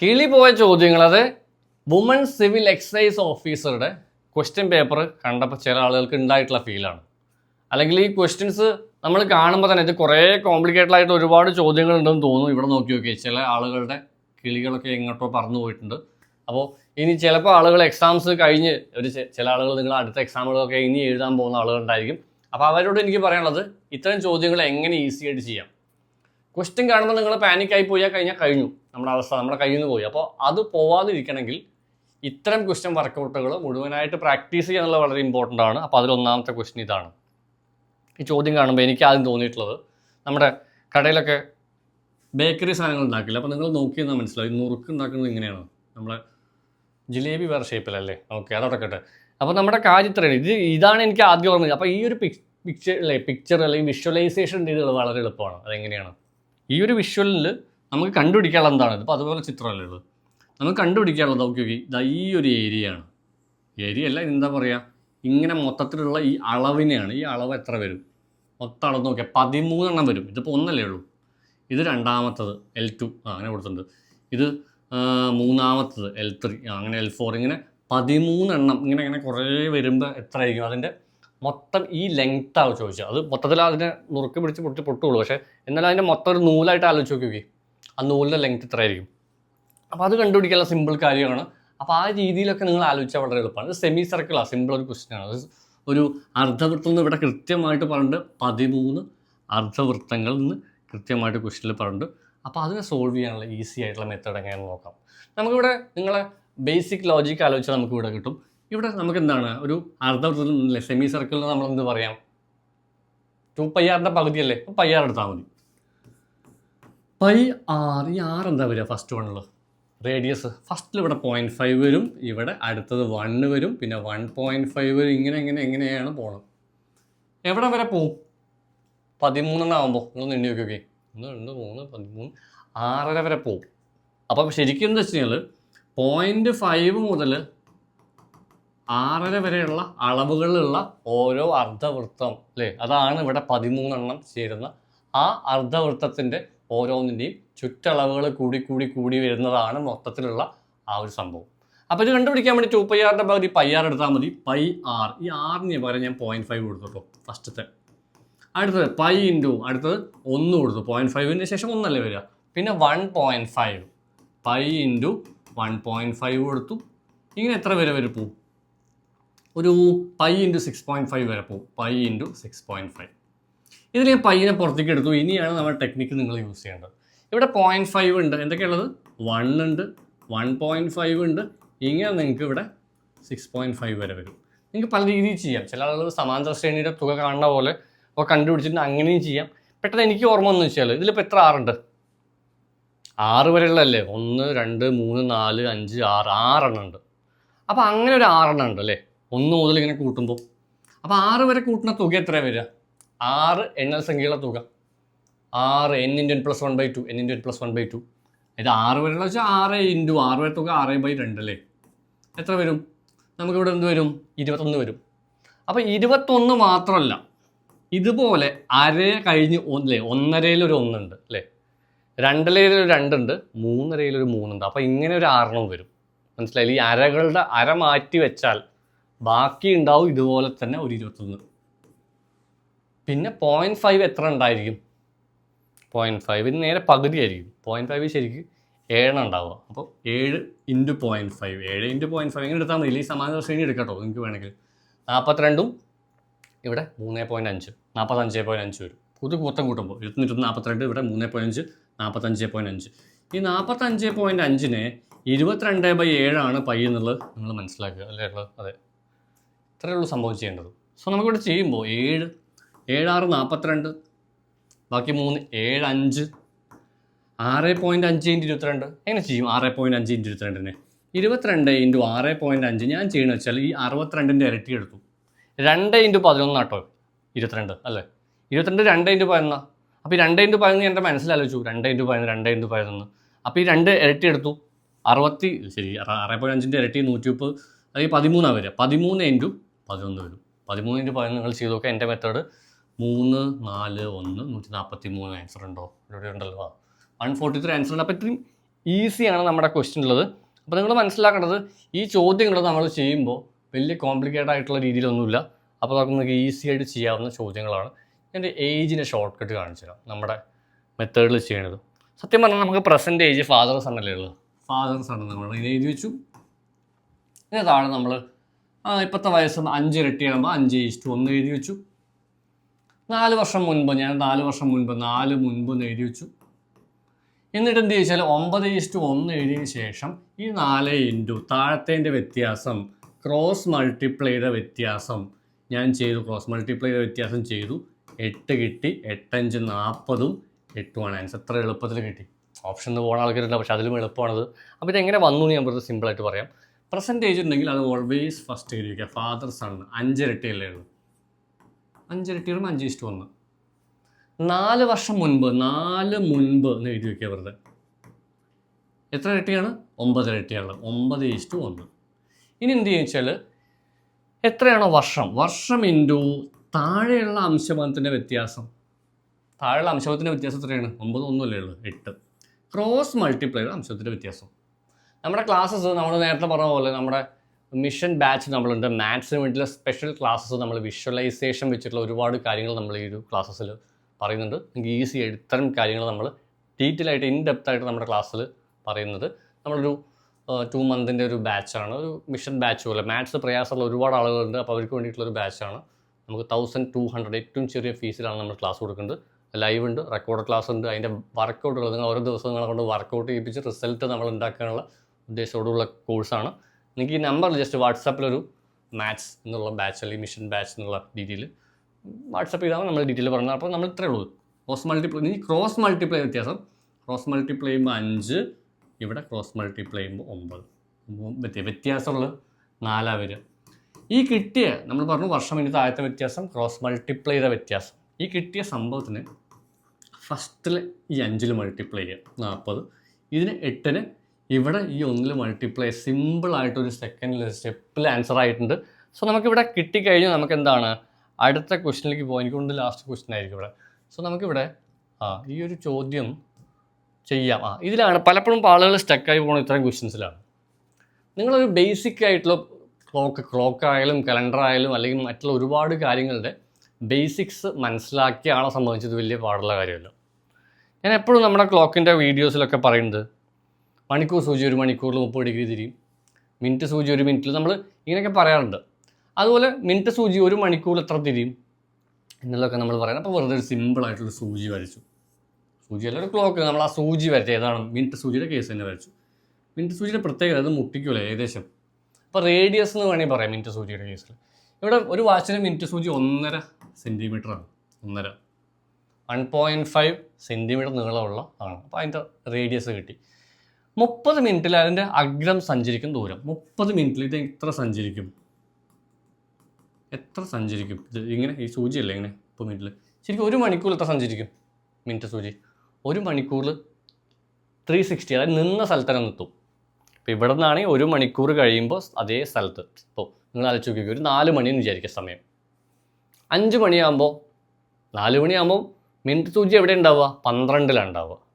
കിളി പോയ ചോദ്യങ്ങൾ അത് വുമൺ സിവിൽ എക്സൈസ് ഓഫീസറുടെ ക്വസ്റ്റ്യൻ പേപ്പർ കണ്ടപ്പോൾ ചില ആളുകൾക്ക് ഉണ്ടായിട്ടുള്ള ഫീലാണ് അല്ലെങ്കിൽ ഈ ക്വസ്റ്റ്യൻസ് നമ്മൾ കാണുമ്പോൾ തന്നെ ഇത് കുറേ കോംപ്ലിക്കേറ്റഡ് ആയിട്ട് ഒരുപാട് ചോദ്യങ്ങൾ ഉണ്ടെന്ന് തോന്നുന്നു. ഇവിടെ നോക്കി നോക്കി ചില ആളുകളുടെ കിളികളൊക്കെ എങ്ങോട്ടോ പറന്നു പോയിട്ടുണ്ട്. അപ്പോൾ ഇനി ചിലപ്പോൾ ആളുകൾ എക്സാംസ് കഴിഞ്ഞ് ഒരു ചില ആളുകൾ നിങ്ങൾ അടുത്ത എക്സാമുകളൊക്കെ ഇനി എഴുതാൻ പോകുന്ന ആളുകളുണ്ടായിരിക്കും അപ്പോൾ അവരോട് എനിക്ക് പറയാനുള്ളത് ഇത്തരം ചോദ്യങ്ങൾ എങ്ങനെ ഈസി ആയിട്ട് ചെയ്യാം? ക്വസ്റ്റ്യൻ കാണുമ്പോൾ നിങ്ങൾ പാനിക്കായി പോയാൽ കഴിഞ്ഞാൽ കഴിഞ്ഞു. നമ്മുടെ അവസ്ഥ നമ്മുടെ കയ്യിൽ നിന്ന് പോയി. അപ്പോൾ അത് പോവാതിരിക്കണമെങ്കിൽ ഇത്തരം ക്വസ്റ്റ്യൻ വർക്കൗട്ടുകൾ മുഴുവനായിട്ട് പ്രാക്ടീസ് ചെയ്യാന്നുള്ളത് വളരെ ഇമ്പോർട്ടന്റ് ആണ്. അപ്പോൾ അതിലൊന്നാമത്തെ ക്വസ്റ്റ്യൻ ഇതാണ്. ഈ ചോദ്യം കാണുമ്പോൾ എനിക്ക് ആദ്യം തോന്നിയിട്ടുള്ളത് നമ്മുടെ കടയിലൊക്കെ ബേക്കറി സാധനങ്ങൾ ഉണ്ടാക്കില്ല? അപ്പോൾ നിങ്ങൾ നോക്കി എന്നാൽ മനസ്സിലാവും. നുറുക്ക് ഉണ്ടാക്കുന്നത് ഇങ്ങനെയാണ്. നമ്മളെ ജിലേബി വേറെ ഷേപ്പിലല്ലേ ഓക്കെ അതോടൊക്കെ അപ്പോൾ നമ്മുടെ കാര്യം ഇത്രയാണ് ഇത് ഇതാണ് എനിക്ക് ആദ്യം ഓർമ്മ. അപ്പോൾ ഈ ഒരു പിക് പിക്ചർ അല്ലേ പിക്ചർ അല്ലെങ്കിൽ വിഷ്വലൈസേഷൻ രീതികൾ വളരെ എളുപ്പമാണ്. അതെങ്ങനെയാണ്? ഈ ഒരു വിഷ്വലിൽ നമുക്ക് കണ്ടുപിടിക്കാനുള്ള എന്താണ്? ഇപ്പോൾ അതുപോലെ ചിത്രമല്ലേ ഉള്ളത് നമുക്ക് കണ്ടുപിടിക്കാനുള്ളത് ഓക്കെ ഓക്കെ ഇതാ ഈ ഒരു ഏരിയയാണ്. ഏരിയ അല്ല എന്താ പറയുക ഇങ്ങനെ മൊത്തത്തിലുള്ള ഈ അളവിനെയാണ് ഈ അളവ് എത്ര വരും? മൊത്തം അളവ് നോക്കിയാൽ പതിമൂന്നെണ്ണം വരും. ഇതിപ്പോൾ ഒന്നല്ലേ ഉള്ളൂ. ഇത് രണ്ടാമത്തത് എൽ ടു ആ അങ്ങനെ കൊടുത്തിട്ടുണ്ട്. ഇത് മൂന്നാമത്തത് എൽ ത്രീ അങ്ങനെ എൽ ഫോർ ഇങ്ങനെ പതിമൂന്നെണ്ണം ഇങ്ങനെ ഇങ്ങനെ കുറേ വരുമ്പോൾ എത്ര ആയിരിക്കും അതിന്റെ മൊത്തം ഈ ലെങ്ത്താണ് ചോദിച്ചത്. അത് മൊത്തത്തിൽ അതിനെ നുറുക്കി പിടിച്ച് പൊട്ടി പൊട്ടുള്ളൂ. പക്ഷേ എന്നാലും അതിന്റെ മൊത്തം ഒരു നൂലായിട്ട് ആലോചിച്ച് നോക്കി നോക്കി ആ നൂലിന്റെ ലെങ്ത് ഇത്ര ആയിരിക്കും അപ്പോൾ അത് കണ്ടുപിടിക്കാനുള്ള സിമ്പിൾ കാര്യമാണ്. അപ്പോൾ ആ രീതിയിലൊക്കെ നിങ്ങൾ ആലോചിച്ചാൽ വളരെ എളുപ്പമാണ്. സെമി സർക്കിളാണ് സിമ്പിൾ ഒരു ക്വസ്റ്റ്യൻ ആണ്. ഒരു അർദ്ധവൃത്തം എന്ന് ഇവിടെ കൃത്യമായിട്ട് പറഞ്ഞിട്ട് പതിമൂന്ന് അർദ്ധവൃത്തങ്ങൾ നിന്ന് കൃത്യമായിട്ട് ക്വസ്റ്റ്യനിൽ പറഞ്ഞിട്ട് അപ്പോൾ അതിനെ സോൾവ് ചെയ്യാനുള്ള ഈസി ആയിട്ടുള്ള മെത്തേഡ് എങ്ങനെയാണെന്ന് നോക്കാം. നമുക്കിവിടെ നിങ്ങളെ ബേസിക് ലോജിക്ക് ആലോചിച്ചാൽ നമുക്ക് ഇവിടെ കിട്ടും. ഇവിടെ നമുക്ക് എന്താണ്? ഒരു അർദ്ധവൃത്തത്തിൽ സെമി സർക്കിളിൽ നമ്മൾ എന്ത് പറയാം? ടു പയ്യാറിന്റെ പകുതിയല്ലേ? പയ്യാർ എടുത്താൽ മതി. പൈ ആർ ഈ ആർ എന്താ വരിക ഫസ്റ്റ് വണ്ണിൽ റേഡിയസ് ഫസ്റ്റിൽ ഇവിടെ പോയിന്റ് ഫൈവ് വരും ഇവിടെ അടുത്തത് വണ്ണ് വരും പിന്നെ വൺ പോയിന്റ് ഫൈവ് വരും ഇങ്ങനെ ഇങ്ങനെ എങ്ങനെയാണ് പോകണം എവിടെ വരെ പോവും? പതിമൂന്നെണ്ണം ആകുമ്പോൾ നിങ്ങൾ എണ്ണി നോക്കിയൊക്കെ. നോക്കി ഒന്ന് രണ്ട് മൂന്ന് പതിമൂന്ന് ആറര വരെ പോവും. അപ്പം ശരിക്കും എന്താ വെച്ച് കഴിഞ്ഞാൽ പോയിന്റ് ഫൈവ് മുതൽ ആറര വരെയുള്ള അളവുകളിലുള്ള ഓരോ അർദ്ധവൃത്തം അല്ലേ? അതാണ് ഇവിടെ പതിമൂന്നെണ്ണം ചേരുന്ന ആ അർദ്ധവൃത്തത്തിന്റെ ഓരോന്നിന്റെയും ചുറ്റളവുകൾ കൂടി കൂടി കൂടി വരുന്നതാണ് മൊത്തത്തിലുള്ള ആ ഒരു സംഭവം. അപ്പോൾ ഇത് കണ്ടുപിടിക്കാൻ വേണ്ടി ടു പൈ ആറിന്റെ പകുതി പൈ ആർ എടുത്താൽ മതി. പൈ ആർ ഈ ആറിന് പകരം ഞാൻ പോയിന്റ് ഫൈവ് കൊടുത്തു കേട്ടോ ഫസ്റ്റത്തെ അടുത്തത് പൈ ഇന്റു അടുത്തത് ഒന്ന് കൊടുത്തു. പോയിന്റ് ഫൈവിന് ശേഷം ഒന്നല്ലേ വരിക? പിന്നെ one point five pi into one point five കൊടുത്തു. ഇങ്ങനെ എത്ര വരെ വരെ പോവും? ഒരു pi into six point five വരെ പോവും. Pi into six point five ഇതിൽ ഞാൻ പയ്യനെ പുറത്തേക്ക് എടുത്തു. ഇനിയാണ് നമ്മൾ ടെക്നിക്ക് നിങ്ങൾ യൂസ് ചെയ്യേണ്ടത്. ഇവിടെ പോയിന്റ് ഫൈവ് ഉണ്ട്. എന്തൊക്കെയുള്ളത് വൺ ഉണ്ട്. വൺ പോയിന്റ് ഫൈവ് ഉണ്ട്. ഇങ്ങനെ നിങ്ങൾക്ക് ഇവിടെ സിക്സ് പോയിന്റ് ഫൈവ് വരെ വരും. നിങ്ങൾക്ക് പല രീതിയിൽ ചെയ്യാം. ചില ആളുകൾ സമാന്തര ശ്രേണിയുടെ തുക കാണുന്ന പോലെ ഒക്കെ കണ്ടുപിടിച്ചിട്ട് അങ്ങനെയും ചെയ്യാം. പെട്ടെന്ന് എനിക്ക് ഓർമ്മ എന്ന് വെച്ചാൽ ഇതിലിപ്പോൾ എത്ര ആറുണ്ട് ആറ് വരെയുള്ളതല്ലേ? ഒന്ന് രണ്ട് മൂന്ന് നാല് അഞ്ച് ആറ്. ആറെണ്ണം ഉണ്ട്. അപ്പോൾ അങ്ങനെ ഒരു ആറെണ്ണം ഉണ്ട് അല്ലേ? ഒന്ന് മുതൽ ഇങ്ങനെ കൂട്ടുമ്പോൾ അപ്പോൾ ആറ് വരെ കൂട്ടുന്ന തുക എത്ര വരിക? ആറ് എണ്ണൽ സംഖ്യയുള്ള തുക. ആറ് N into N plus one by two N into N plus one by two ഇത് ആറ് വരെയുള്ള വെച്ചാൽ ആറ് ഇന്റു ആറ് വരെ തുക ആറ് ബൈ രണ്ട് അല്ലേ? എത്ര വരും? നമുക്കിവിടെ എന്ത് വരും? ഇരുപത്തൊന്ന് വരും. അപ്പോൾ ഇരുപത്തൊന്ന് മാത്രമല്ല ഇതുപോലെ അര കഴിഞ്ഞ് ഒന്നല്ലേ ഒന്നരയിൽ ഒരു ഒന്നുണ്ട് അല്ലേ? രണ്ടരയിൽ ഒരു രണ്ടുണ്ട് മൂന്നരയിലൊരു മൂന്നുണ്ട്. അപ്പോൾ ഇങ്ങനെ ഒരു ആറെണ്ണം വരും. മനസ്സിലായില്ല ഈ അരകളുടെ അര മാറ്റി വെച്ചാൽ ബാക്കി ഉണ്ടാവും ഇതുപോലെ തന്നെ ഒരു ഇരുപത്തൊന്ന്. പിന്നെ പോയിന്റ് ഫൈവ് എത്ര ഉണ്ടായിരിക്കും? പോയിന്റ് ഇത് നേരെ പകുതി ആയിരിക്കും. പോയിന്റ് ഫൈവ് ശരിക്കും ഏഴെണ്ണം ഉണ്ടാവുക. അപ്പോൾ ഏഴ് ഇന്റു പോയിന്റ് ഫൈവ് ഏഴ് ഇന്റു പോയിന്റ് ഫൈവ് ഇങ്ങനെ എടുത്താൽ മതി. ഈ സമാന ശ്രേണി എടുക്കട്ടോ നിങ്ങൾക്ക് വേണമെങ്കിൽ. നാൽപ്പത്തിരണ്ടും ഇവിടെ മൂന്ന് പോയിന്റ് അഞ്ച് നാൽപ്പത്തഞ്ച് പോയിന്റ് അഞ്ച് വരും. പുതു മൊത്തം കൂട്ടുമ്പോൾ ഇരുപത്തി നാൽപ്പത്തിരണ്ട് ഇവിടെ മൂന്ന് പോയിന്റ് അഞ്ച് നാൽപ്പത്തഞ്ച് പോയിന്റ് അഞ്ച്. ഈ നാൽപ്പത്തഞ്ച് പോയിന്റ് അഞ്ചിനെ ഇരുപത്തിരണ്ട് ബൈ ഏഴാണ് പൈ എന്നുള്ളത് നിങ്ങൾ മനസ്സിലാക്കുക അല്ലേ? ഉള്ളത് അതെ. ഇത്രയേ ഉള്ളൂ സംഭവം ചെയ്യേണ്ടത് സോ നമുക്കിവിടെ ചെയ്യുമ്പോൾ ഏഴ് ഏഴാറ് നാൽപ്പത്തിരണ്ട് ബാക്കി മൂന്ന് ഏഴ് അഞ്ച് ആറ് പോയിന്റ് അഞ്ച് ഇന്റു ഇരുപത്തിരണ്ട്. എങ്ങനെ ചെയ്യും ആറ് പോയിന്റ് അഞ്ച് ഇന്റു ഇരുപത്തിരണ്ടിനെ? ഇരുപത്തിരണ്ട് ഇന്റു ആറ് പോയിന്റ് അഞ്ച്. ഞാൻ ചെയ്യണമെന്ന് വെച്ചാൽ ഈ അറുപത്തിരണ്ടിന്റെ ഇരട്ടി എടുത്തു. രണ്ട് ഇന്റു പതിനൊന്ന് ആട്ടോ ഇരുപത്തിരണ്ട് അല്ലേ? ഇരുപത്തിരണ്ട് രണ്ട് ഇന്റു പതിനൊന്നാ. അപ്പോൾ ഈ രണ്ട് ഇന്റു പതിനൊന്ന് എന്റെ മനസ്സിലാലോചിച്ചു. രണ്ട് ഇന്റു പതിനൊന്ന് രണ്ട് ഇന്റു പതിനൊന്ന്. അപ്പോൾ ഈ രണ്ട് ഇരട്ടി എടുത്തു. അറുപത്തി ശരി ആറ് പോയിന്റ് അഞ്ചിന്റെ ഇരട്ടി നൂറ്റി മുപ്പത് അത് ഈ പതിമൂന്നാണ് വരിക. പതിമൂന്ന് ഇന്റു പതിനൊന്ന് വരും. പതിമൂന്ന് ഇന്റു പതിനൊന്ന് നിങ്ങൾ ചെയ്ത് നോക്കുക. എന്റെ മെത്തേഡ് മൂന്ന് നാല് ഒന്ന് നൂറ്റി നാൽപ്പത്തി മൂന്ന് ആൻസർ ഉണ്ടോ? ഇവിടെ ഉണ്ടല്ലോ. ആ. വൺ ഫോർട്ടി ത്രീ ആൻസർ ഉണ്ട്. അപ്പോൾ ഇത്രയും ഈസിയാണ് നമ്മുടെ ക്വസ്റ്റ്യൻ ഉള്ളത്. അപ്പോൾ നിങ്ങൾ മനസ്സിലാക്കേണ്ടത് ഈ ചോദ്യങ്ങൾ നമ്മൾ ചെയ്യുമ്പോൾ വലിയ കോംപ്ലിക്കേറ്റഡ് ആയിട്ടുള്ള രീതിയിലൊന്നുമില്ല. അപ്പോൾ നമുക്ക് നിങ്ങൾക്ക് ഈസി ആയിട്ട് ചെയ്യാവുന്ന ചോദ്യങ്ങളാണ്. എന്റെ ഏജിനെ ഷോർട്ട് കട്ട് കാണിച്ചു തരാം. നമ്മുടെ മെത്തേഡിൽ ചെയ്യണത്. സത്യം പറഞ്ഞാൽ നമുക്ക് പ്രസന്റ് ഏജ് ഫാദർ അല്ലേ ഉള്ളത്? ഫാദർ സൺ നമ്മൾ ഇത് എഴുതി വെച്ചു. ഇതിന് താഴെ നമ്മൾ ഇപ്പോഴത്തെ വയസ്സ് അഞ്ച് ഇരട്ടിയാകുമ്പോൾ അഞ്ച് ഈസ്റ്റ് ഒന്ന് എഴുതി വെച്ചു. നാല് വർഷം മുൻപ് ഞാൻ നാല് വർഷം മുൻപ് നാല് മുൻപ് എഴുതി വെച്ചു. എന്നിട്ട് എന്ത് ചോദിച്ചാൽ ഒമ്പത് ഈസ്റ്റ് ഒന്ന് എഴുതിയതിന് ശേഷം ഈ നാല് ഇന്റു താഴത്തേന്റെ വ്യത്യാസം ക്രോസ് മൾട്ടിപ്ലൈയുടെ വ്യത്യാസം ഞാൻ ചെയ്തു ക്രോസ് മൾട്ടിപ്ലൈയുടെ വ്യത്യാസം ചെയ്തു. എട്ട് കിട്ടി എട്ടഞ്ച് നാൽപ്പതും എട്ടുമാണ് ആൻസർ എത്ര എളുപ്പത്തിൽ കിട്ടി. ഓപ്ഷൻ എന്ന് പോകുന്ന ആൾക്കാരുണ്ട് പക്ഷേ അതിലും എളുപ്പമാണത്. അപ്പോൾ ഇതെങ്ങനെ വന്നു എന്ന് ഞാൻ വെറുതെ സിമ്പിളായിട്ട് പറയാം. പ്രസന്റേജ് ഉണ്ടെങ്കിൽ അത് ഓൾവേസ് ഫസ്റ്റ് എഴുതി ഫാദർ സൺ അഞ്ചിരട്ടിയല്ലേ ഉള്ളൂ. അഞ്ചിരട്ടി വരുമ്പോൾ അഞ്ച് ഇഷ്ടം ഒന്ന് നാല് വർഷം മുൻപ് നാല് മുൻപ് എന്ന് എഴുതി വയ്ക്കുക വെറുതെ. എത്ര ഇരട്ടിയാണ്? ഒമ്പത് ഇരട്ടിയാണ്. ഒമ്പത് ഇഷ്ടം ഒന്ന് ഇനി എന്ത് ചെയ്യുക വെച്ചാൽ എത്രയാണോ വർഷം? വർഷം ഇന്റു താഴെയുള്ള അംശബന്ധത്തിന്റെ വ്യത്യാസം. താഴെയുള്ള അംശബന്ധത്തിന്റെ വ്യത്യാസം എത്രയാണ്? ഒമ്പത് ഒന്നുമല്ലേ ഉള്ളൂ എട്ട്. ക്രോസ് മൾട്ടിപ്ലൈയുടെ അംശത്തിന്റെ വ്യത്യാസം. നമ്മുടെ ക്ലാസ്സസ് നമ്മൾ നേരത്തെ പറഞ്ഞ പോലെ നമ്മുടെ മിഷൻ ബാച്ച് നമ്മളുണ്ട്. മാത്സിന് വേണ്ടിയുള്ള സ്പെഷ്യൽ ക്ലാസ്സസ് നമ്മൾ വിഷ്വലൈസേഷൻ വെച്ചിട്ടുള്ള ഒരുപാട് കാര്യങ്ങൾ നമ്മൾ ഈ ഒരു ക്ലാസ്സസിൽ പറയുന്നുണ്ട്. നിങ്ങൾക്ക് ഈസി ആയിട്ട് ഇത്തരം കാര്യങ്ങൾ നമ്മൾ ഡീറ്റെയിൽ ആയിട്ട് ഇൻ ഡെപ്ത് ആയിട്ട് നമ്മുടെ ക്ലാസ്സിൽ പറയുന്നത്. നമ്മളൊരു ടു മന്തിന്റെ ഒരു ബാച്ചാണ് ഒരു മിഷൻ ബാച്ച് പോലെ. മാത്സ് പ്രയാസമുള്ള ഒരുപാട് ആളുകളുണ്ട്. അപ്പോൾ അവർക്ക് വേണ്ടിയിട്ടുള്ള ഒരു ബാച്ചാണ് നമുക്ക് തൗസൻഡ് ടു ഹൺഡ്രഡ് ഏറ്റവും ചെറിയ ഫീസിലാണ് നമ്മൾ ക്ലാസ് കൊടുക്കുന്നത്. ലൈവ് ഉണ്ട് റെക്കോർഡ് ക്ലാസ് ഉണ്ട്. അതിന്റെ വർക്കൗട്ടുകൾ നിങ്ങൾ ഓരോ ദിവസവും നിങ്ങളെ കൊണ്ട് വർക്കൗട്ട് ചെയ്യിപ്പിച്ച് റിസൾട്ട് നമ്മൾ ഉണ്ടാക്കാനുള്ള ഉദ്ദേശത്തോടുള്ള കോഴ്സാണ് നിങ്ങൾക്ക് ഈ നമ്പറിൽ ജസ്റ്റ് വാട്സാപ്പിലൊരു മാത്സ് എന്നുള്ള ബാച്ച് അല്ലെങ്കിൽ മിഷൻ ബാച്ച് എന്നുള്ള രീതിയിൽ വാട്സപ്പ് ചെയ്താൽ നമ്മൾ ഡീറ്റെയിൽ പറഞ്ഞത് അപ്പോൾ നമ്മൾ ഇത്രയേ ഉള്ളൂ. ക്രോസ് മൾട്ടിപ്ലൈ ഇനി ക്രോസ് മൾട്ടിപ്ലൈ വ്യത്യാസം. ക്രോസ് മൾട്ടിപ്ലൈ ചെയ്യുമ്പോൾ അഞ്ച് ഇവിടെ ക്രോസ് മൾട്ടിപ്ലൈ ചെയ്യുമ്പോൾ ഒമ്പത്. വ്യത്യ വ്യത്യാസമുള്ള നാലാ വരിക. ഈ കിട്ടിയ നമ്മൾ പറഞ്ഞു വർഷം ഇനി താഴത്തെ വ്യത്യാസം ക്രോസ് മൾട്ടിപ്ലൈ ചെയ്ത വ്യത്യാസം. ഈ കിട്ടിയ സംഭവത്തിന് ഫസ്റ്റിൽ ഈ അഞ്ചിൽ മൾട്ടിപ്ലൈ ചെയ്യുക. നാൽപ്പത് ഇതിന് എട്ടിന് ഇവിടെ ഈ ഒന്നിൽ മൾട്ടിപ്ലൈ സിമ്പിളായിട്ടൊരു സെക്കൻഡിൽ സ്റ്റെപ്പിൽ ആൻസർ ആയിട്ടുണ്ട്. സോ നമുക്കിവിടെ കിട്ടിക്കഴിഞ്ഞാൽ നമുക്ക് എന്താണ് അടുത്ത ക്വസ്റ്റിനിലേക്ക് പോകാൻ എനിക്ക് കൊണ്ട് ലാസ്റ്റ് ക്വസ്റ്റ്യൻ ആയിരിക്കും ഇവിടെ. സോ നമുക്കിവിടെ ആ ഈ ഒരു ചോദ്യം ചെയ്യാം. ആ ഇതിലാണ് പലപ്പോഴും ആളുകൾ സ്റ്റക്കായി പോകുന്ന ഇത്തരം ക്വസ്റ്റ്യൻസിലാണ് നിങ്ങളൊരു ബേസിക് ആയിട്ടുള്ള ക്ലോക്ക് ക്ലോക്ക് ആയാലും കലണ്ടർ ആയാലും അല്ലെങ്കിൽ മറ്റുള്ള ഒരുപാട് കാര്യങ്ങളുടെ ബേസിക്സ് മനസ്സിലാക്കിയ ആളെ സംബന്ധിച്ചത് വലിയ പാടുള്ള കാര്യമല്ല. ഞാൻ എപ്പോഴും നമ്മുടെ ക്ലോക്കിന്റെ വീഡിയോസിലൊക്കെ പറയുന്നത് മണിക്കൂർ സൂചി ഒരു മണിക്കൂറിൽ മുപ്പത് ഡിഗ്രി തിരിയും. മിനിറ്റ് സൂചി ഒരു മിനിറ്റിൽ നമ്മൾ ഇങ്ങനെയൊക്കെ പറയാറുണ്ട്. അതുപോലെ മിനിറ്റ് സൂചി ഒരു മണിക്കൂറിൽ എത്ര തിരിയും? എന്നുള്ളതൊക്കെ നമ്മൾ പറയുന്നത് അപ്പോൾ വെറുതെ ഒരു സിമ്പിളായിട്ടുള്ള സൂചി വരച്ചു. സൂചി അല്ല ഒരു ക്ലോക്ക് നമ്മൾ ആ സൂചി വരച്ചു ഏതാണ്? മിനിറ്റ് സൂചിയുടെ കേസ് തന്നെ വരച്ചു. മിനിറ്റ് സൂചിയുടെ പ്രത്യേകത അത് മുട്ടിക്കൂല ഏകദേശം? അപ്പോൾ റേഡിയസ് എന്ന് വേണമെങ്കിൽ പറയാം മിനിറ്റ് സൂചിയുടെ കേസിൽ ഇവിടെ ഒരു വാച്ചിന് മിനിറ്റ് സൂചി ഒന്നര സെന്റിമീറ്ററാണ് ഒന്നര. വൺ പോയിന്റ് ഫൈവ് സെന്റിമീറ്റർ നീളമുള്ള ആണ്. അപ്പോൾ അതിന്റെ റേഡിയസ് കിട്ടി. മുപ്പത് മിനിറ്റിൽ അതിന്റെ അഗ്രം സഞ്ചരിക്കും ദൂരം. മുപ്പത് മിനിറ്റിൽ ഇത് എത്ര സഞ്ചരിക്കും? എത്ര സഞ്ചരിക്കും? ഇത് ഇങ്ങനെ ഈ സൂചിയല്ലേ ഇങ്ങനെ മുപ്പത് മിനിറ്റിൽ ശരിക്കും ഒരു മണിക്കൂർ എത്ര സഞ്ചരിക്കും? മിനിറ്റ് സൂചി. ഒരു മണിക്കൂർ ത്രീ സിക്സ്റ്റി അതായത് നിന്ന സ്ഥലത്ത് തന്നെ നിർത്തും ഇപ്പോൾ ഇവിടെ നിന്നാണെങ്കിൽ ഒരു മണിക്കൂർ കഴിയുമ്പോൾ അതേ സ്ഥലത്ത്. ഇപ്പോൾ നിങ്ങൾ ആലോചിച്ച് നോക്കിക്കോ ഒരു നാല് മണിയെന്ന് വിചാരിക്കുക സമയം. അഞ്ച് മണിയാകുമ്പോൾ നാല് മണിയാകുമ്പോൾ മിനിറ്റ് സൂചി എവിടെ ഉണ്ടാവുക? പന്ത്രണ്ടിലാണ് ഉണ്ടാവുക.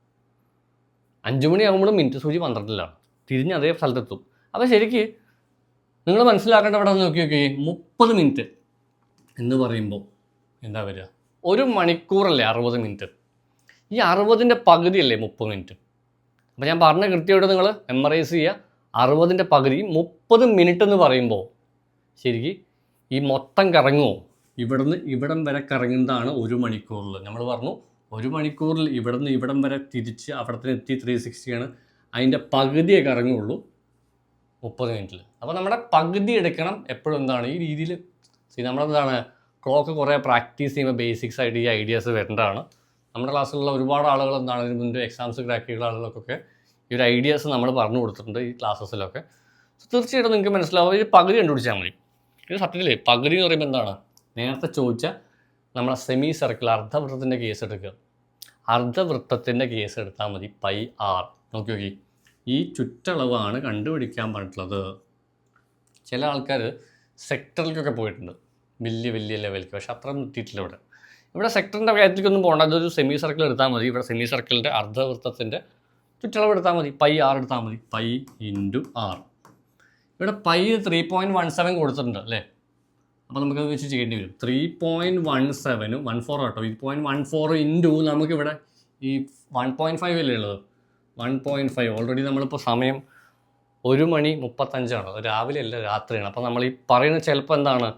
അഞ്ച് മണിയാകുമ്പോഴും മിനിറ്റ് സൂചി പന്ത്രണ്ടിലാണ്. തിരിഞ്ഞ് അതേ സ്ഥലത്തെത്തും. അപ്പോൾ ശരിക്ക് നിങ്ങൾ മനസ്സിലാക്കേണ്ട ഇവിടെ നോക്കി നോക്കി മുപ്പത് മിനിറ്റ് എന്ന് പറയുമ്പോൾ എന്താ വരിക? ഒരു മണിക്കൂറല്ലേ അറുപത് മിനിറ്റ്? ഈ അറുപതിന്റെ പകുതിയല്ലേ മുപ്പത് മിനിറ്റ്? അപ്പോൾ ഞാൻ പറഞ്ഞ കൃത്യമായിട്ട് നിങ്ങൾ മെമ്മറൈസ് ചെയ്യുക. അറുപതിന്റെ പകുതി മുപ്പത് മിനിറ്റ് എന്ന് പറയുമ്പോൾ ശരിക്ക് ഈ മൊത്തം കറങ്ങുമോ ഇവിടുന്ന് ഇവിടം വരെ കറങ്ങുന്നതാണ് ഒരു മണിക്കൂറിൽ നമ്മൾ പറഞ്ഞു ഒരു മണിക്കൂറിൽ ഇവിടെ നിന്ന് ഇവിടം വരെ തിരിച്ച് അവിടത്തിന് എത്തി ത്രീ സിക്സ്റ്റിയാണ് അതിന്റെ പകുതിയെ കറങ്ങുള്ളൂ മുപ്പത് മിനിറ്റിൽ അപ്പോൾ നമ്മുടെ പകുതി എടുക്കണം എപ്പോഴും എന്താണ് ഈ രീതിയിൽ. നമ്മളെന്താണ് ക്ലോക്ക് കുറേ പ്രാക്ടീസ് ചെയ്യുമ്പോൾ ബേസിക്സ് ആയിട്ട് ഈ ഐഡിയാസ് വരേണ്ടതാണ്. നമ്മുടെ ക്ലാസ്സിലുള്ള ഒരുപാട് ആളുകൾ എന്താണ് ഇതിന് മുൻപ് എക്സാംസ് ക്രാക്ക് ചെയ്ത ആളുകൾക്കൊക്കെ ഈ ഒരു ഐഡിയാസ് നമ്മൾ പറഞ്ഞു കൊടുത്തിട്ടുണ്ട് ഈ ക്ലാസ്സസിലൊക്കെ സോ തീർച്ചയായിട്ടും നിങ്ങൾക്ക് മനസ്സിലാവും. ഈ പകുതി കണ്ടുപിടിച്ചാൽ മതി. ഇത് സത്യത്തിലേ പകുതി എന്ന് പറയുമ്പോൾ എന്താണ്? നേരത്തെ ചോദിച്ച നമ്മളെ സെമി സർക്കിൾ അർദ്ധവൃത്തത്തിന്റെ കേസ് എടുക്കുക. അർദ്ധവൃത്തത്തിന്റെ കേസ് എടുത്താൽ മതി പൈ ആർ നോക്കി നോക്കി. ഈ ചുറ്റളവാണ് കണ്ടുപിടിക്കാൻ പറഞ്ഞിട്ടുള്ളത്. ചില ആൾക്കാർ സെക്ടറിലേക്കൊക്കെ പോയിട്ടുണ്ട്. വലിയ വലിയ ലെവലിലേക്ക് പക്ഷെ അത്ര എത്തിയിട്ടില്ല ഇവിടെ. ഇവിടെ സെക്ടറിന്റെ കാര്യത്തിലേക്കൊന്നും പോകണ്ട. അതൊരു സെമി സർക്കിൾ എടുത്താൽ മതി. ഇവിടെ സെമി സർക്കിളിന്റെ അർദ്ധവൃത്തത്തിന്റെ ചുറ്റളവ് എടുത്താൽ മതി. പൈ ആർ എടുത്താൽ മതി. പൈ ഇന്റു ആർ ഇവിടെ pi three point one seven കൊടുത്തിട്ടുണ്ട് അല്ലേ? അപ്പോൾ നമുക്കത് വെച്ച് ചെയ്യേണ്ടി വരും. ത്രീ പോയിന്റ് വൺ സെവനും വൺ ഫോർ കേട്ടോ ഈ പോയിന്റ് വൺ ഫോർ ഇന്റു നമുക്കിവിടെ ഈ വൺ പോയിന്റ് ഫൈവ് അല്ലേ ഉള്ളത്? വൺ പോയിന്റ് ഫൈവ് ഓൾറെഡി നമ്മളിപ്പോൾ സമയം ഒരു മണി മുപ്പത്തഞ്ചാണ്. രാവിലെ അല്ല രാത്രിയാണ്. അപ്പോൾ നമ്മൾ ഈ പറയുന്ന ചിലപ്പോൾ എന്താണ്?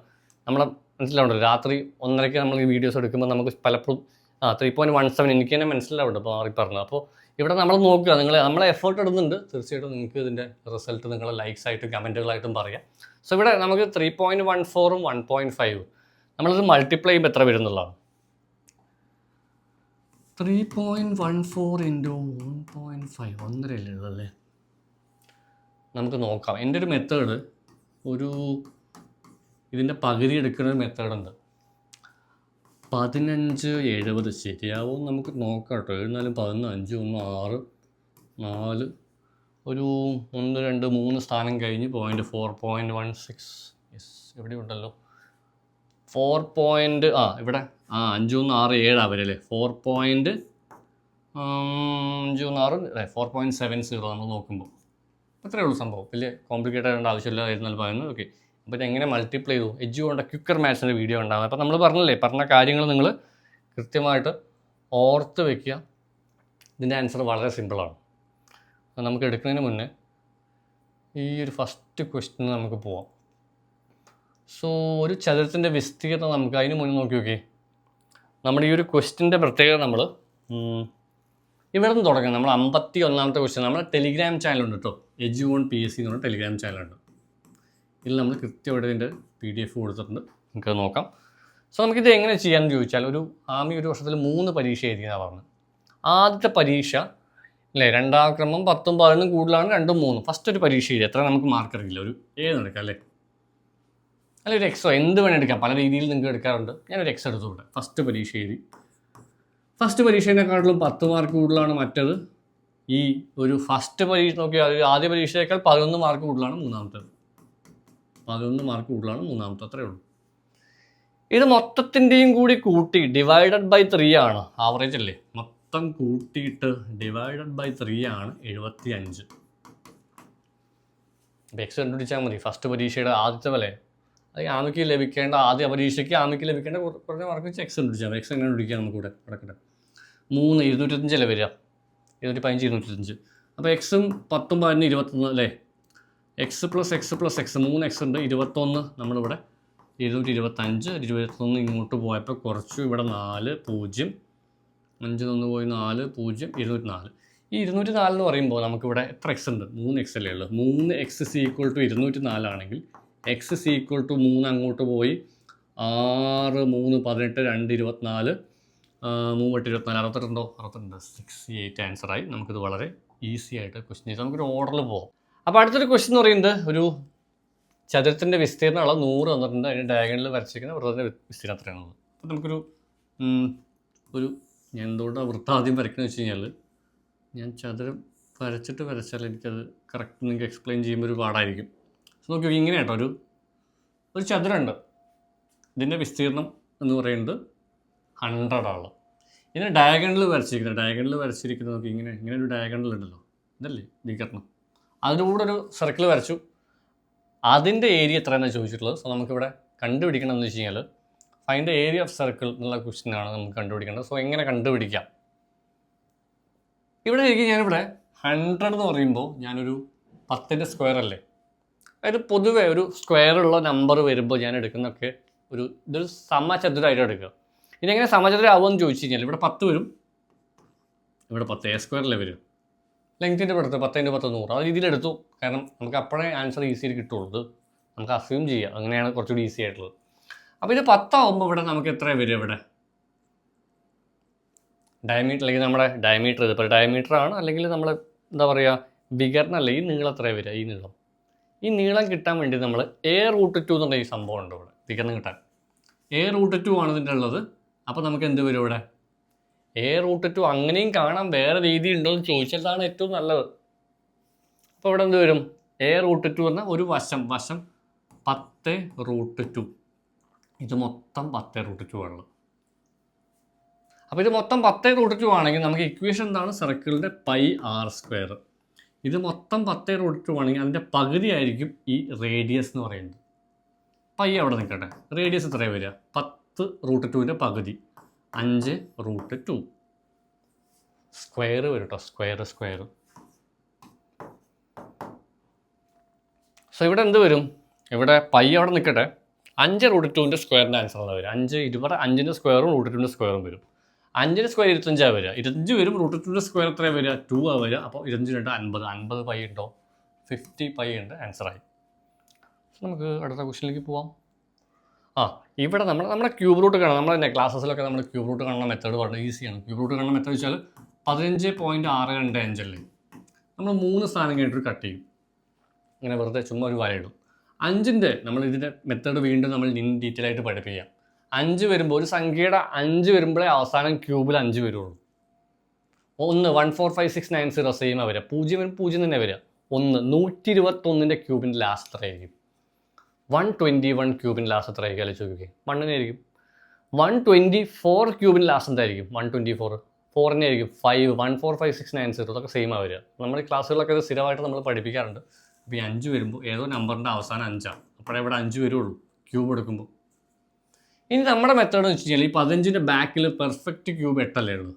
നമ്മളെ മനസ്സിലാവുണ്ട് രാത്രി ഒന്നരയ്ക്ക് നമ്മൾ ഈ വീഡിയോസ് എടുക്കുമ്പോൾ നമുക്ക് പലപ്പോഴും ആ ത്രീ പോയിന്റ് വൺ സെവൻ എനിക്ക് തന്നെ മനസ്സിലാവുണ്ട് അപ്പോൾ മാറി പറഞ്ഞു അപ്പോൾ ഇവിടെ നമ്മൾ നോക്കുക. നിങ്ങൾ നമ്മളെ എഫേർട്ട് ഇടുന്നുണ്ട്. തീർച്ചയായിട്ടും നിങ്ങൾക്ക് ഇതിന്റെ റിസൾട്ട് നിങ്ങളെ ലൈക്സ് ആയിട്ടും കമന്റുകളായിട്ടും പറയാം. സോ ഇവിടെ നമുക്ക് ത്രീ പോയിന്റ് വൺ ഫോറും വൺ പോയിന്റ് ഫൈവ് നമ്മളിത് മൾട്ടിപ്ലൈ ചെയ്യുമ്പോൾ എത്ര വരുന്നുള്ളതാണ് three point one four into one point five ഒന്നരയല്ലേ ഉള്ളല്ലേ നമുക്ക് നോക്കാം. എന്റെ ഒരു മെത്തേഡ് ഒരു ഇതിന്റെ പകുതി എടുക്കുന്ന ഒരു മെത്തേഡ് ഉണ്ട്. പതിനഞ്ച് എഴുപത് ശരിയാവും. നമുക്ക് നോക്കാം കേട്ടോ. എഴുന്നാലും പതിനഞ്ച് ഒന്ന് ആറ് നാല് ഒരു ഒന്ന് രണ്ട് മൂന്ന് സ്ഥാനം കഴിഞ്ഞ് point four point one six yes എവിടെ ഉണ്ടല്ലോ ഫോർ പോയിന്റ് ആ ഇവിടെ. ആ അഞ്ച് ഒന്ന് ആറ് ഏഴാണ് അവരല്ലേ ഫോർ പോയിന്റ് അഞ്ച് ഒന്ന് ആറ് അല്ലേ? ഫോർ പോയിന്റ് സെവൻ സീറോ നമ്മൾ നോക്കുമ്പോൾ അത്രയേ ഉള്ളൂ സംഭവം. വലിയ കോംപ്ലിക്കേറ്റഡ് ആവേണ്ട ആവശ്യമില്ല എന്നാൽ പറയുന്നത്. ഓക്കെ അപ്പോൾ എങ്ങനെ മൾട്ടിപ്ലൈ ചെയ്തു? എജ്ജു കൊണ്ട ക്വിക്കർ മാത്സിന്റെ വീഡിയോ ഉണ്ടാവും അപ്പോൾ നമ്മൾ പറഞ്ഞല്ലേ പറഞ്ഞ കാര്യങ്ങൾ നിങ്ങൾ കൃത്യമായിട്ട് ഓർത്ത് വെക്കുക. ഇതിന്റെ ആൻസർ വളരെ സിമ്പിളാണ് നമുക്ക് എടുക്കുന്നതിന് മുന്നേ ഈ ഒരു ഫസ്റ്റ് ക്വസ്റ്റിന് നമുക്ക് പോവാം. സോ ഒരു ചതുരത്തിന്റെ വിസ്തീർണം നമുക്ക് അതിന് മുന്നേ നോക്കി നോക്കി നമ്മുടെ ഈ ഒരു ക്വസ്റ്റിന്റെ പ്രത്യേകത നമ്മൾ ഇവിടെ നിന്ന് തുടങ്ങാം. നമ്മൾ അമ്പത്തി ഒന്നാമത്തെ ക്വസ്റ്റ്യൻ നമ്മുടെ ടെലിഗ്രാം ചാനലുണ്ട് കേട്ടോ edge on P S C എന്ന് പറഞ്ഞ ടെലിഗ്രാം ചാനലുണ്ട് ഇതിൽ നമ്മൾ കൃത്യമായിട്ട് ഇതിന്റെ പി ഡി എഫ് കൊടുത്തിട്ടുണ്ട്. നമുക്ക് നോക്കാം. സോ നമുക്കിത് എങ്ങനെ ചെയ്യാമെന്ന് ചോദിച്ചാൽ ഒരു ആമി ഒരു വർഷത്തിൽ മൂന്ന് പരീക്ഷ എഴുതിയെന്നാണ് പറഞ്ഞത്. ആദ്യത്തെ പരീക്ഷ അല്ലേ? രണ്ടാം ക്രമം പത്തും പതിനൊന്നും കൂടുതലാണ് രണ്ടും മൂന്നും. ഫസ്റ്റ് ഒരു പരീക്ഷ ചെയ്ത് എത്ര നമുക്ക് മാർക്ക് അറിയില്ല. ഒരു ഏഴ് എടുക്കാം അല്ലേ? അല്ല ഒരു എക്സോ എന്ത് വേണം എടുക്കാം. പല രീതിയിൽ നിങ്ങൾക്ക് എടുക്കാറുണ്ട്. ഞാനൊരു എക്സ് എടുത്തു ഇവിടെ ഫസ്റ്റ് പരീക്ഷ എഴുതി. ഫസ്റ്റ് പരീക്ഷേനെക്കാട്ടിലും പത്ത് മാർക്ക് കൂടുതലാണ് മറ്റത്. ഈ ഒരു ഫസ്റ്റ് പരീക്ഷ നോക്കിയാൽ ആദ്യ പരീക്ഷയേക്കാൾ പതിനൊന്ന് മാർക്ക് കൂടുതലാണ് മൂന്നാമത്തേത്. പതിനൊന്ന് മാർക്ക് കൂടുതലാണ് മൂന്നാമത്തെ. അത്രേ ഉള്ളൂ. ഇത് മൊത്തത്തിന്റെയും കൂടി കൂട്ടി ഡിവൈഡഡ് ബൈ ത്രീ ആണ്. ആവറേജ് അല്ലേ? മൊത്തം കൂട്ടിയിട്ട് ഡിവൈഡഡ് ബൈ ത്രീ ആണ് എഴുപത്തി അഞ്ച് എക്സ് കണ്ടുപിടിച്ചാൽ മതി. ഫസ്റ്റ് പരീക്ഷയുടെ ആദ്യത്തെ വില. അത് ആമയ്ക്ക് ലഭിക്കേണ്ട ആദ്യ പരീക്ഷയ്ക്ക് ആമയ്ക്ക് ലഭിക്കേണ്ട കുറ- കുറഞ്ഞ മാർക്ക് വെച്ച് എക്സ് കണ്ടുപിടിച്ചാൽ മതി. എക്സ് എങ്ങനെ കണ്ടുപിടിക്കാം നമുക്ക് ഇവിടെ കിടക്കട്ടെ മൂന്ന് ഇരുന്നൂറ്റഞ്ചല്ലേ വരിക? ഇരുന്നൂറ്റി പതിനഞ്ച് ഇരുന്നൂറ്റഞ്ച് അപ്പോൾ എക്സും പത്തും പതിനൊന്ന് ഇരുപത്തൊന്ന് അല്ലേ? X plus X plus X മൂന്ന് എക്സ് ഉണ്ട് ഇരുപത്തൊന്ന്. നമ്മളിവിടെ ഇരുന്നൂറ്റി ഇരുപത്തഞ്ച് ഇരുപത്തൊന്ന് ഇങ്ങോട്ട് പോയപ്പോൾ കുറച്ചു ഇവിടെ നാല് പൂജ്യം അഞ്ച് നിന്ന് പോയി നാല് പൂജ്യം ഇരുന്നൂറ്റി നാല്. ഈ ഇരുന്നൂറ്റി നാല് എന്ന് പറയുമ്പോൾ നമുക്കിവിടെ എത്ര എക്സ് ഉണ്ട്? മൂന്ന് എക്സ് അല്ലേ ഉള്ളൂ. മൂന്ന് എക്സ് സി ഈക്വൾ ടു ഇരുന്നൂറ്റി നാലാണെങ്കിൽ എക്സ് സി ഈക്വൾ ടു മൂന്ന് അങ്ങോട്ട് പോയി ആറ് മൂന്ന് പതിനെട്ട് രണ്ട് ഇരുപത്തിനാല്. മൂവെട്ട് ഇരുപത്തിനാല്. അറുപത്തെട്ടുണ്ടോ അറുപത്തിരണ്ട് സിക്സ് എയ്റ്റ് ആൻസറായി നമുക്കിത് വളരെ ഈസി ആയിട്ട് ക്വസ്റ്റ്യൻ ചെയ്ത് നമുക്കൊരു ഓർഡറിൽ പോകാം അപ്പോൾ അടുത്തൊരു ക്വസ്റ്റ്യൻ എന്ന് പറയുന്നത് ഒരു ചതുരത്തിന്റെ വിസ്തീർണം അളവ് നൂറ് തന്നിട്ടുണ്ട് അതിന് ഡയഗണിൽ വരച്ചിരിക്കുന്ന വൃത്തത്തിന്റെ വിസ്തീർണം അത്രയാണുള്ളത് അപ്പോൾ നമുക്കൊരു ഒരു ഞാൻ എന്തുകൊണ്ടാണ് വൃത്താദ്യം വരയ്ക്കുന്നത് വെച്ച് കഴിഞ്ഞാൽ ഞാൻ ചതുരം വരച്ചിട്ട് വരച്ചാൽ എനിക്കത് കറക്റ്റ് നിങ്ങൾക്ക് എക്സ്പ്ലെയിൻ ചെയ്യുമ്പോൾ ഒരു പാടായിരിക്കും. നോക്കി ഇങ്ങനെ കേട്ടോ ഒരു ഒരു ചതുരമുണ്ട് ഇതിന്റെ വിസ്തീർണം എന്ന് പറയുന്നത് ഹൺഡ്രഡ് ആണ്. ഇതിന് ഡയഗണിൽ വരച്ചിരിക്കുന്നത് ഡയഗണിൽ വരച്ചിരിക്കുന്നത് നോക്കി ഇങ്ങനെ ഇങ്ങനെ ഒരു ഡയഗണിൽ ഉണ്ടല്ലോ ഇതല്ലേ വികരണം. അതിന്റെ കൂടെ ഒരു സർക്കിൾ വരച്ചു. അതിന്റെ ഏരിയ എത്രയാണെന്ന് ചോദിച്ചിട്ടുള്ളത്? സോ നമുക്കിവിടെ കണ്ടുപിടിക്കണം എന്ന് വെച്ച് കഴിഞ്ഞാൽ ഫൈൻഡ് ഏരിയ ഓഫ് സർക്കിൾ എന്നുള്ള ക്വസ്റ്റിനാണ് നമുക്ക് കണ്ടുപിടിക്കേണ്ടത്. സോ എങ്ങനെ കണ്ടുപിടിക്കാം? ഇവിടെ എനിക്ക് ഞാനിവിടെ ഹൺഡ്രഡ് എന്ന് പറയുമ്പോൾ ഞാനൊരു പത്തിന്റെ സ്ക്വയർ അല്ലേ? അതായത് പൊതുവേ ഒരു സ്ക്വയർ ഉള്ള നമ്പർ വരുമ്പോൾ ഞാൻ എടുക്കുന്നൊക്കെ ഒരു ഇതൊരു സമചതുരമായിട്ട് എടുക്കുക. ഇനി എങ്ങനെ സമചതുരം ആവുമെന്ന് ചോദിച്ചു കഴിഞ്ഞാൽ ഇവിടെ പത്ത് വരും. ഇവിടെ പത്ത് എ സ്ക്വയറിലെ വരും. ലെങ്ത്തിന്റെ എടുത്ത് പത്തിന്റെ പത്ത് നൂറ് ആ രീതിയിലെടുത്തു കാരണം നമുക്ക് അപ്പോഴേ ആൻസർ ഈസിയിൽ കിട്ടുള്ളൂ. നമുക്ക് അസ്യൂം ചെയ്യാം. അങ്ങനെയാണ് കുറച്ചുകൂടി ഈസി ആയിട്ടുള്ളത്. അപ്പോൾ ഇത് പത്താവുമ്പോൾ ഇവിടെ നമുക്ക് എത്ര വരും ഇവിടെ? ഡയമീറ്റർ അല്ലെങ്കിൽ നമ്മുടെ ഡയമീറ്റർ ഇതിപ്പോൾ ഡയമീറ്റർ ആണ്. അല്ലെങ്കിൽ നമ്മൾ എന്താ പറയുക വികരണം ഈ നീളം എത്ര വരിക? ഈ നീളം. ഈ നീളം കിട്ടാൻ വേണ്ടി നമ്മൾ എ റൂട്ട് ടു എന്നുള്ള ഈ സംഭവം ഉണ്ട് ഇവിടെ. ബിഗറിന് കിട്ടാൻ. എ റൂട്ട് ടു ആണ് ഇതിന്റെ ഉള്ളത്. അപ്പോൾ നമുക്ക് എന്ത് വരും ഇവിടെ? എ റൂട്ട് ടു അങ്ങനെയും കാണാൻ വേറെ രീതി ഉണ്ടോ എന്ന് ചോദിച്ചതാണ് ഏറ്റവും നല്ലത്. അപ്പോൾ ഇവിടെ എന്ത് വരും? എ റൂട്ട് ടു എന്ന ഒരു വശം. വശം പത്ത് റൂട്ട് ടു ഇത് മൊത്തം പത്തേ റൂട്ട് ടു ആണ് അപ്പോൾ ഇത് മൊത്തം പത്തേ റൂട്ട് ടു ആണെങ്കിൽ നമുക്ക് ഇക്വേഷൻ എന്താണ്? സർക്കിളിന്റെ പൈ ആർ സ്ക്വയർ ഇത് മൊത്തം പത്തേ റൂട്ട് ടു ആണെങ്കിൽ അതിന്റെ പകുതി ആയിരിക്കും ഈ റേഡിയസ് എന്ന് പറയുന്നത്. പൈ അവിടെ നിൽക്കട്ടെ. റേഡിയസ് എത്രയാണ് വരിക? പത്ത് റൂട്ട് ടുവിന്റെ പകുതി. അഞ്ച് റൂട്ട് ടു സ്ക്വയർ വരും കേട്ടോ സ്ക്വയർ സ്ക്വയർ സോ ഇവിടെ എന്ത് വരും? ഇവിടെ പൈ അവിടെ നിൽക്കട്ടെ. അഞ്ച് റൂട്ട് ടുവിന്റെ സ്ക്വയറിന്റെ ആൻസർ ആണ് വരിക അഞ്ച് ഇരുപത് അഞ്ചിന്റെ സ്ക്വയറും റൂട്ട് ടുവിന്റെ സ്ക്വയറും വരും. അഞ്ചിന്റെ സ്ക്വയർ ഇരുപത്തഞ്ചാണ് വരിക. ഇരുപത്തഞ്ച് വരും റൂട്ട് ടുവിന്റെ സ്ക്വയർ എത്രയാണ് വരിക? ടു ആ വരിക. അപ്പോൾ ഇരുപത്തഞ്ച് രണ്ട് അൻപത്. അൻപത് പൈ ഉണ്ടോ? ഫിഫ്റ്റി പൈ ഉണ്ട്. ആൻസറായി നമുക്ക് അടുത്ത ക്വസ്റ്റിനിലേക്ക് പോവാം. ആ ഇവിടെ നമ്മൾ നമ്മുടെ ക്യൂബ് റൂട്ട് കാണാം നമ്മൾ തന്നെ ക്ലാസ്സസിലൊക്കെ നമ്മൾ ക്യൂബ് റൂട്ട് കാണുന്ന മെത്തേഡ് വളരെ ഈസിയാണ് ക്യൂബ് റൂട്ട് കാണുന്ന മെത്തേഡ് വെച്ചാൽ പതിനഞ്ച് പോയിന്റ് ആറ് രണ്ട് അഞ്ചല്ലേ? നമ്മൾ മൂന്ന് സ്ഥാനം കഴിഞ്ഞിട്ട് കട്ട് ചെയ്യും. ഇങ്ങനെ വെറുതെ ചുമ്മാ ഒരു വര ഇടും. അഞ്ചിന്റെ നമ്മൾ ഇതിന്റെ മെത്തേഡ് വീണ്ടും നമ്മൾ ഇനി ഡീറ്റെയിൽ ആയിട്ട് പഠിപ്പിക്കാം. അഞ്ച് വരുമ്പോൾ ഒരു സംഖ്യയുടെ അഞ്ച് വരുമ്പോഴേ അവസാനം ക്യൂബിൽ അഞ്ച് വരുള്ളൂ. ഒന്ന് one four five six nine zero same വരിക. പൂജ്യം പൂജ്യം തന്നെ വരിക. ഒന്ന് നൂറ്റി ഇരുപത്തൊന്നിന്റെ ക്യൂബിന്റെ ലാസ്റ്റ് എത്രയായിരിക്കും വൺ ട്വന്റി വൺ ക്യൂബിന്റെ ലാസ്റ്റ് എത്ര ആയിരിക്കും. അല്ലെ ചോദിക്കുക വണ്ണിനായിരിക്കും വൺ ട്വന്റി ഫോർ ക്യൂബിന്റെ ലാസ്റ്റ് എന്തായിരിക്കും? One twenty four ഫോറിനായിരിക്കും five one four five six nine zero ഇതൊക്കെ സെയിം ആവുക നമ്മുടെ ക്ലാസ്സുകളൊക്കെ ഇത് സ്ഥിരമായിട്ട് നമ്മൾ പഠിപ്പിക്കാറുണ്ട്. അപ്പോൾ ഈ അഞ്ച് വരുമ്പോൾ ഏതോ നമ്പറിന്റെ അവസാനം അഞ്ചാണ് അപ്പോഴേ ഇവിടെ അഞ്ച് വരുള്ളൂ. ക്യൂബ് എടുക്കുമ്പോൾ ഇനി നമ്മുടെ മെത്തേഡ് എന്ന് വെച്ച് കഴിഞ്ഞാൽ ഈ പതിനഞ്ചിന്റെ ബാക്കിൽ പെർഫെക്റ്റ് ക്യൂബ് എട്ടല്ലേ ഉള്ളൂ?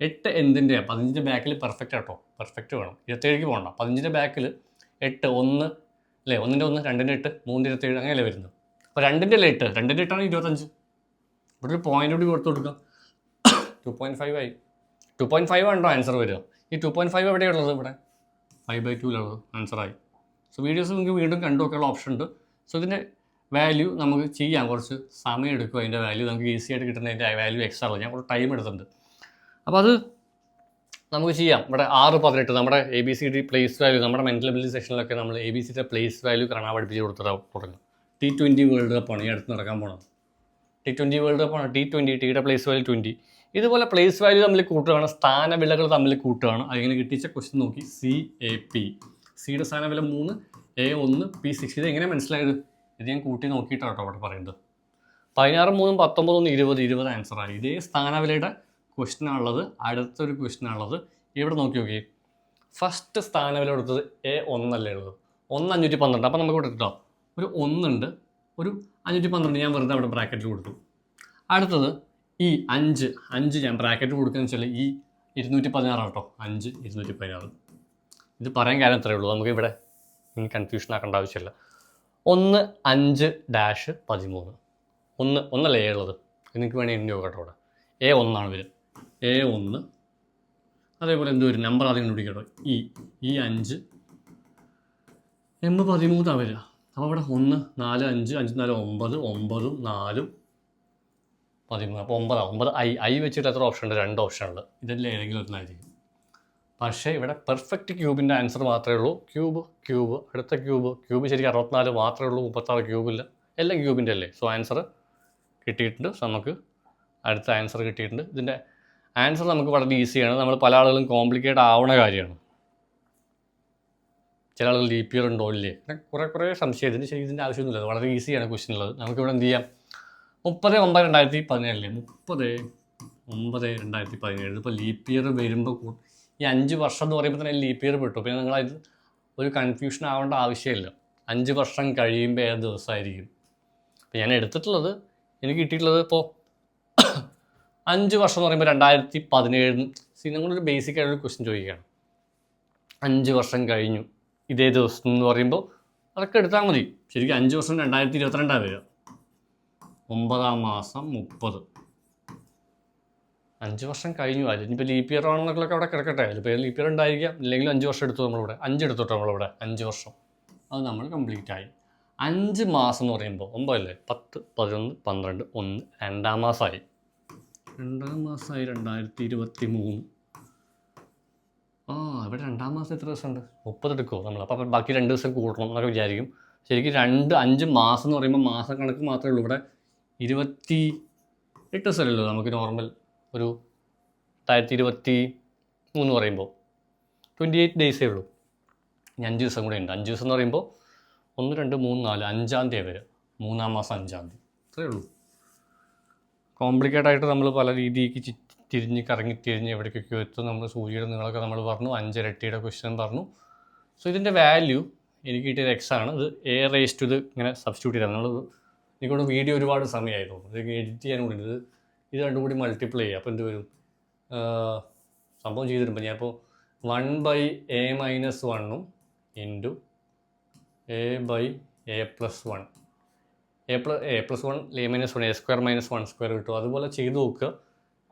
എട്ട് എന്തിന്റെ പതിനഞ്ചിന്റെ ബാക്കിൽ പെർഫെക്റ്റ് ആട്ടോ. പെർഫെക്റ്റ് വേണം. ഇരുപത്തേഴേക്ക് പോകണ്ട. പതിനഞ്ചിന്റെ ബാക്കിൽ എട്ട് ഒന്ന് അല്ലേ? ഒന്നിന്റെ ഒന്ന് രണ്ടിന്റെ എട്ട് മൂന്നിന്റെ ഇരുപത്തേഴ് അങ്ങനെയല്ലേ വരുന്നത്? അപ്പോൾ രണ്ടിന്റെ അല്ലേ എട്ട്? രണ്ടിന്റെ എട്ടാണ് ഇരുപത്തഞ്ച്. ഇവിടെ ഒരു പോയിന്റ് കൂടി കൊടുത്തു കൊടുക്കാം. ടു പോയിന്റ് ഫൈവ് ആയി. ടു പോയിന്റ് ഫൈവ് ആണോ ആൻസർ വരിക. ഈ ടു പോയിന്റ് ഫൈവ് എവിടെയുള്ളത് ഇവിടെ? ഫൈവ് ബൈ ടൂലുള്ളത് ആൻസറായി സോ വീഡിയോസ് നിങ്ങൾക്ക് വീണ്ടും കണ്ടു നോക്കാനുള്ള ഓപ്ഷൻ ഉണ്ട്. സോ ഇതിന്റെ വാല്യൂ നമുക്ക് ചെയ്യാം. കുറച്ച് സമയം എടുക്കും. അതിന്റെ വാല്യൂ നമുക്ക് ഈസി ആയിട്ട് കിട്ടുന്നതിന്റെ വാല്യൂ എക്സ്ട്രാ ഞാൻ കുറച്ച് ടൈം എടുത്തിട്ടുണ്ട്. അപ്പോൾ അത് നമുക്ക് ചെയ്യാം. ഇവിടെ ആറ് പതിനെട്ട് നമ്മുടെ A B C D place value നമ്മുടെ മെന്റൽ എബിലിറ്റി സെക്ഷനിലൊക്കെ നമ്മൾ എ ബി സിയുടെ പ്ലേസ് വാല്യൂ കാണാൻ പഠിപ്പിച്ച് കൊടുത്തിട്ട് തുടങ്ങും ടി ട്വന്റി വേൾഡ് കപ്പാണ് ഈ അടുത്ത് നടക്കാൻ പോകുന്നത് ടി ട്വന്റി വേൾഡ് കപ്പാണ് ടി ട്വന്റി ടിയുടെ പ്ലേസ് വാല്യൂ ട്വന്റി ഇതുപോലെ പ്ലേസ് വാല്യൂ തമ്മിൽ കൂട്ടുകയാണ് സ്ഥാനവിലകൾ തമ്മിൽ കൂട്ടുകയാണ്. അതിങ്ങനെ കിട്ടിച്ച ക്വസ്റ്റ്യൻ നോക്കി. സി എ പി സിയുടെ സ്ഥാനവില മൂന്ന് എ ഒന്ന് പി സിക്സ് ഇത് എങ്ങനെ മനസ്സിലായത്? ഇത് ഞാൻ കൂട്ടി നോക്കിയിട്ടാണ് കേട്ടോ അവിടെ പറയുന്നത്. പതിനാറ് മൂന്നും പത്തൊമ്പതൊന്നും ഇരുപത് ഇരുപത് ആൻസറായി ഇതേ സ്ഥാനവിലയുടെ ക്വസ്റ്റിനാണുള്ളത് അടുത്തൊരു ക്വസ്റ്റിനാണുള്ളത് ഇവിടെ നോക്കി നോക്കി ഫസ്റ്റ് സ്ഥാനവില കൊടുത്തത് എ ഒന്നല്ലേ ഉള്ളത്? ഒന്ന് അഞ്ഞൂറ്റി പന്ത്രണ്ട്. അപ്പോൾ നമുക്ക് ഇവിടെ കിട്ടോ ഒരു ഒന്നുണ്ട്. ഒരു അഞ്ഞൂറ്റി പന്ത്രണ്ട് ഞാൻ വെറുതെ അവിടെ ബ്രാക്കറ്റിൽ കൊടുത്തു. അടുത്തത് ഈ അഞ്ച് അഞ്ച് ഞാൻ ബ്രാക്കറ്റ് കൊടുക്കുകയെന്ന് വെച്ചാൽ ഈ ഇരുന്നൂറ്റി പതിനാറ് കേട്ടോ അഞ്ച് ഇരുന്നൂറ്റി പതിനാറ്. ഇത് പറയാൻ കാര്യം അത്രയേ ഉള്ളൂ. നമുക്ക് ഇവിടെ കൺഫ്യൂഷൻ ആക്കേണ്ട ആവശ്യമില്ല. ഒന്ന് അഞ്ച് ഡാഷ് പതിമൂന്ന്. ഒന്ന് ഒന്നല്ലേ എ ഉള്ളത്? നിങ്ങൾക്ക് വേണമെങ്കിൽ എണ്ണി നോക്കട്ടോ അവിടെ. എ ഒന്നാണ് വരും എ ഒന്ന്. അതേപോലെ എന്തോ ഒരു നമ്പർ ആദ്യം കണ്ടുപിടിക്കട്ടോ. ഇ ഈ അഞ്ച്. എം പതിമൂന്നാണ് വരിക. അപ്പോൾ ഇവിടെ ഒന്ന് നാല് അഞ്ച് അഞ്ച് നാല് ഒമ്പത് ഒമ്പതും നാലും പതിമൂന്ന് അപ്പോൾ ഒമ്പതാണ് ഒമ്പത് ഐ ഐ വെച്ചിട്ട് എത്ര ഓപ്ഷൻ ഉണ്ട്? രണ്ട് ഓപ്ഷൻ ഉണ്ട്. ഇതെല്ലാം ഏതെങ്കിലും ഒന്നായിരിക്കും പക്ഷേ ഇവിടെ പെർഫെക്റ്റ് ക്യൂബിന്റെ ആൻസർ മാത്രമേ ഉള്ളൂ. ക്യൂബ് ക്യൂബ് അടുത്ത ക്യൂബ് ക്യൂബ് ശരിക്കും അറുപത്തിനാല് മാത്രമേ ഉള്ളൂ മുപ്പത്താറ് ക്യൂബില്ല എല്ലാം ക്യൂബിന്റെ അല്ലേ? സോ ആൻസർ കിട്ടിയിട്ടുണ്ട്. സോ നമുക്ക് അടുത്ത ആൻസർ കിട്ടിയിട്ടുണ്ട്. ഇതിന്റെ ആൻസർ നമുക്ക് വളരെ ഈസിയാണ് നമ്മൾ പല ആളുകളും കോംപ്ലിക്കേറ്റ് ആവണ കാര്യമാണ്. ചില ആളുകൾ ലീപ്പ് ഇയർ ഉണ്ടോ? ഇല്ലേ? അങ്ങനെ കുറേ കുറേ സംശയം ഇതിന് ശരി ഇതിന്റെ ആവശ്യമൊന്നുമില്ല. വളരെ ഈസിയാണ് ക്വസ്റ്റ്യൻ ഉള്ളത്. നമുക്കിവിടെ എന്ത് ചെയ്യാം? മുപ്പത് ഒമ്പത് രണ്ടായിരത്തി പതിനേഴിലെ. മുപ്പത് ഒമ്പത് രണ്ടായിരത്തി പതിനേഴ്. ഇപ്പോൾ ലീപ്പ് ഇയർ വരുമ്പോൾ ഈ അഞ്ച് വർഷം എന്ന് പറയുമ്പോൾ തന്നെ ലീപ്പ് ഇയർ പെട്ടു. പിന്നെ നിങ്ങളത് ഒരു കൺഫ്യൂഷൻ ആവേണ്ട ആവശ്യമില്ല. അഞ്ച് വർഷം കഴിയുമ്പോൾ ഏത് ദിവസമായിരിക്കും അപ്പോൾ ഞാൻ എടുത്തിട്ടുള്ളത് എനിക്ക് കിട്ടിയിട്ടുള്ളത് ഇപ്പോൾ അഞ്ച് വർഷം എന്ന് പറയുമ്പോൾ രണ്ടായിരത്തി പതിനേഴ്. സി നിങ്ങളൊരു ബേസിക് ആയിട്ടൊരു ക്വസ്റ്റ്യൻ ചോദിക്കുകയാണ്. അഞ്ച് വർഷം കഴിഞ്ഞു. ഇതേ ദിവസം എന്ന് പറയുമ്പോൾ അതൊക്കെ എടുത്താൽ മതി. ശരിക്കും അഞ്ച് വർഷം രണ്ടായിരത്തി ഇരുപത്തിരണ്ടാണ് വരിക. ഒമ്പതാം മാസം മുപ്പത്. അഞ്ച് വർഷം കഴിഞ്ഞു. അതിനിപ്പോൾ ലീപ്പ് ഇയർ ആണെന്നൊക്കെ അവിടെ കിടക്കട്ടെ. അതിലിപ്പോൾ ലീപ്പ് ഇയർ ഉണ്ടായിരിക്കാം? ഇല്ലെങ്കിലും അഞ്ച് വർഷം എടുത്തു നമ്മളിവിടെ. അഞ്ച് എടുത്തോട്ടോ നമ്മളിവിടെ. അഞ്ച് വർഷം. അത് നമ്മൾ കംപ്ലീറ്റ് ആയി. അഞ്ച് മാസം എന്ന് പറയുമ്പോൾ ഒമ്പതല്ലേ പത്ത് പതിനൊന്ന് പന്ത്രണ്ട് ഒന്ന് രണ്ടാം മാസമായി രണ്ടാം മാസമായി രണ്ടായിരത്തി ഇരുപത്തി മൂന്ന് ആ ഇവിടെ രണ്ടാം മാസം എത്ര ദിവസമുണ്ട്? മുപ്പത് എടുക്കുമോ നമ്മൾ. അപ്പോൾ ബാക്കി രണ്ട് ദിവസം കൂട്ടണം എന്നൊക്കെ വിചാരിക്കും. ശരിക്കും രണ്ട് അഞ്ച് മാസം എന്ന് പറയുമ്പോൾ മാസം കണക്ക് മാത്രമേ ഉള്ളൂ. ഇവിടെ ഇരുപത്തി എട്ട് സ്ഥലമല്ലോ നമുക്ക് നോർമൽ ഒരു രണ്ടായിരത്തി ഇരുപത്തി മൂന്ന് പറയുമ്പോൾ. ട്വന്റി എയ്റ്റ് ഡേയ്സേ ഉള്ളൂ. ഇനി അഞ്ച് ദിവസം കൂടെ ഉണ്ട്. അഞ്ച് ദിവസം എന്ന് പറയുമ്പോൾ ഒന്ന് രണ്ട് മൂന്ന് നാല് അഞ്ചാം തീയതി വരെ. മൂന്നാം മാസം അഞ്ചാം തീയതി. അത്രേ ഉള്ളൂ. കോംപ്ലിക്കേറ്റ് ആയിട്ട് നമ്മൾ പല രീതിക്ക് തിരിഞ്ഞ് കറങ്ങി തിരിഞ്ഞ് എവിടേക്കൊക്കെ എത്തും. നമ്മൾ സൂര്യയുടെ നിങ്ങളൊക്കെ നമ്മൾ പറഞ്ഞു. അഞ്ചരട്ടിയുടെ ക്വസ്റ്റ്യൻ പറഞ്ഞു. സോ ഇതിന്റെ വാല്യൂ എനിക്ക് കിട്ടിയത് എക്സ് ആണ്. ഇത് എ റേസ് ടു ഇത് ഇങ്ങനെ സബ്സ്റ്റിറ്റ്യൂട്ട് ചെയ്താൽ നമ്മൾ എനിക്കൊണ്ട് വീഡിയോ ഒരുപാട് സമയമായി തോന്നുന്നു. ഇത് എഡിറ്റ് ചെയ്യാൻ കൂടി ഇത് ഇത് രണ്ടും കൂടി മൾട്ടിപ്ലൈ ചെയ്യുക അപ്പോൾ എന്ത് വരും? സംഭവം ചെയ്തിട്ടുണ്ട്. ഞാൻ ഇപ്പോൾ വൺ ബൈ എ മൈനസ് വണ്ണും into A by A plus one A plus A plus one A minus one A square minus one square കിട്ടും. അതുപോലെ ചെയ്ത് നോക്കുക.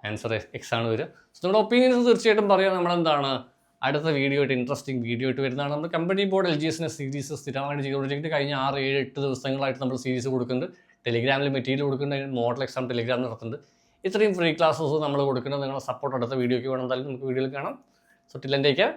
ആൻസർ എക്സ് ആണ് വരിക. നമ്മുടെ ഒപ്പീനിയൻസ് തീർച്ചയായിട്ടും പറയുക നമ്മളെന്താണ്? അടുത്ത വീഡിയോ ആയിട്ട് ഇൻട്രസ്റ്റിംഗ് വീഡിയോ ആയിട്ട് വരുന്നതാണ് നമ്മൾ കമ്പനി ബോർഡ് എൽ ജി എസിന്റെ സീരീസ് സ്ഥിരമായിട്ട് ചെയ്തുകൊണ്ടിരിക്കുന്നത് കഴിഞ്ഞ ആറ് ഏഴ് എട്ട് ദിവസങ്ങളായിട്ട് നമ്മൾ സീരീസ് കൊടുക്കുന്നുണ്ട്. ടെലിഗ്രാമിൽ മെറ്റീരിയൽ കൊടുക്കുന്നുണ്ട്. മോഡൽ എക്സാം ടെലിഗ്രാം നടത്തുന്നുണ്ട്. ഇത്രയും ഫ്രീ ക്ലാസ്സസ് നമ്മൾ കൊടുക്കുന്നത് നിങ്ങളുടെ സപ്പോർട്ട് അടുത്ത വീഡിയോയ്ക്ക് വേണം. എന്തായാലും നമുക്ക് വീഡിയോയിൽ കാണാം. സോ ടില്ലന്റെയൊക്കെ